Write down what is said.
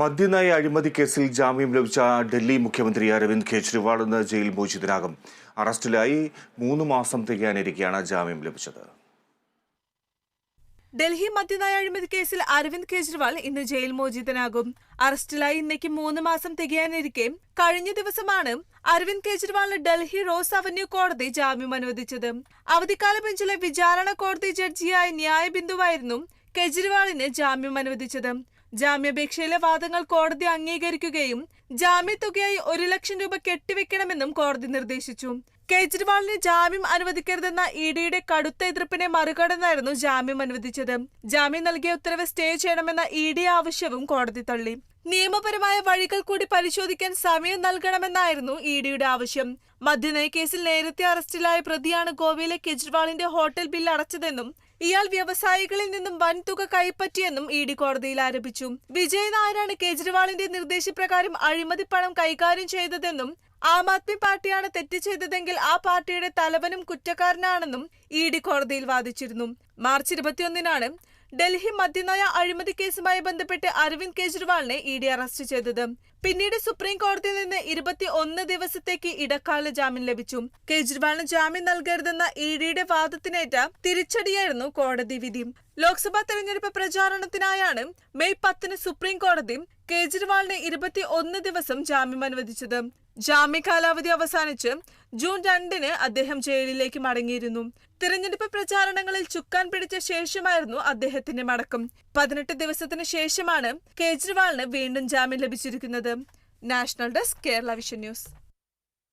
മദ്യനയ അഴിമതി കേസിൽ ജാമ്യം ലഭിച്ച ഡൽഹി മുഖ്യമന്ത്രി അരവിന്ദ് കെജ്രിവാൾ ഇന്ന് ജയിൽ മോചിതനാകും. അറസ്റ്റിലായി മൂന്ന് മാസം തികയാനിരിക്കെയാണ് ജാമ്യം ലഭിച്ചത്. ഡൽഹി മദ്യനയ അഴിമതി കേസിൽ അരവിന്ദ് കെജ്രിവാൾ ഇന്ന് ജയിൽ മോചിതനാകും. അറസ്റ്റിലായി ഇന്നേക്ക് മൂന്ന് മാസം തികയാനിരിക്കെ കഴിഞ്ഞ ദിവസമാണ് അരവിന്ദ് കെജ്രിവാളിന് ഡൽഹി റോസ് അവന്യൂ കോടതി ജാമ്യം അനുവദിച്ചത്. അവധിക്കാല ബെഞ്ചിലെ വിചാരണ കോടതി ജഡ്ജിയായ ന്യായബിന്ദുവായിരുന്നു കെജ്രിവാളിന് ജാമ്യം അനുവദിച്ചത്. ജാമ്യാപേക്ഷയിലെ വാദങ്ങൾ കോടതി അംഗീകരിക്കുകയും ജാമ്യത്തുകയായി ഒരു ലക്ഷം രൂപ കെട്ടിവെക്കണമെന്നും കോടതി നിർദ്ദേശിച്ചു. കേജ്രിവാളിന് ജാമ്യം അനുവദിക്കരുതെന്ന ഇ ഡിയുടെ കടുത്ത എതിർപ്പിനെ മറികടന്നായിരുന്നു ജാമ്യം അനുവദിച്ചത്. ജാമ്യം നൽകിയ ഉത്തരവ് സ്റ്റേ ചെയ്യണമെന്ന ഇ ഡി ആവശ്യവും കോടതി തള്ളി. നിയമപരമായ വഴികൾ കൂടി പരിശോധിക്കാൻ സമയം നൽകണമെന്നായിരുന്നു ഇ ഡിയുടെ ആവശ്യം. മദ്യനയ കേസിൽ നേരത്തെ അറസ്റ്റിലായ പ്രതിയാണ് ഗോവയിലെ കെജ്രിവാളിന്റെ ഹോട്ടൽ ബിൽ അടച്ചതെന്നും ഇയാൾ വ്യവസായികളിൽ നിന്നും വൻതുക കൈപ്പറ്റിയെന്നും ഇ ഡി കോടതിയിൽ ആരോപിച്ചു. വിജയ് നായരാണ് കേജ്രിവാളിന്റെ നിർദ്ദേശപ്രകാരം അഴിമതി പണം കൈകാര്യം ചെയ്തതെന്നും ആം ആദ്മി പാർട്ടിയാണ് തെറ്റ് ചെയ്തതെങ്കിൽ ആ പാർട്ടിയുടെ തലവനും കുറ്റക്കാരനാണെന്നും ഇ ഡി കോടതിയിൽ വാദിച്ചിരുന്നു. മാർച്ച് ഇരുപത്തിയൊന്നിനാണ് ഡൽഹി മദ്യനയ അഴിമതി കേസുമായി ബന്ധപ്പെട്ട് അരവിന്ദ് കെജ്രിവാളിനെ ഇ ഡി അറസ്റ്റ് ചെയ്തത്. പിന്നീട് സുപ്രീം കോടതിയിൽ നിന്ന് ഇരുപത്തി ഒന്ന് ദിവസത്തേക്ക് ഇടക്കാല ജാമ്യം ലഭിച്ചു. കെജ്രിവാളിന് ജാമ്യം നൽകരുതെന്ന ഇ ഡിയുടെ വാദത്തിനേറ്റ തിരിച്ചടിയായിരുന്നു കോടതി വിധി. ലോക്സഭാ തെരഞ്ഞെടുപ്പ് പ്രചാരണത്തിനായാണ് മെയ് പത്തിന് സുപ്രീം കോടതി കേജ്രിവാളിന് ഇരുപത്തി ഒന്ന് ദിവസം ജാമ്യം അനുവദിച്ചത്. ജാമ്യ കാലാവധി അവസാനിച്ച് ജൂൺ രണ്ടിന് അദ്ദേഹം ജയിലിലേക്ക് മടങ്ങിയിരുന്നു. തിരഞ്ഞെടുപ്പ് പ്രചാരണങ്ങളിൽ ചുക്കാൻ പിടിച്ച ശേഷമായിരുന്നു അദ്ദേഹത്തിന്റെ മടക്കം. പതിനെട്ട് ദിവസത്തിന് ശേഷമാണ് കേജ്രിവാളിന് വീണ്ടും ജാമ്യം ലഭിച്ചിരിക്കുന്നത്. National desk Kerala Vision News.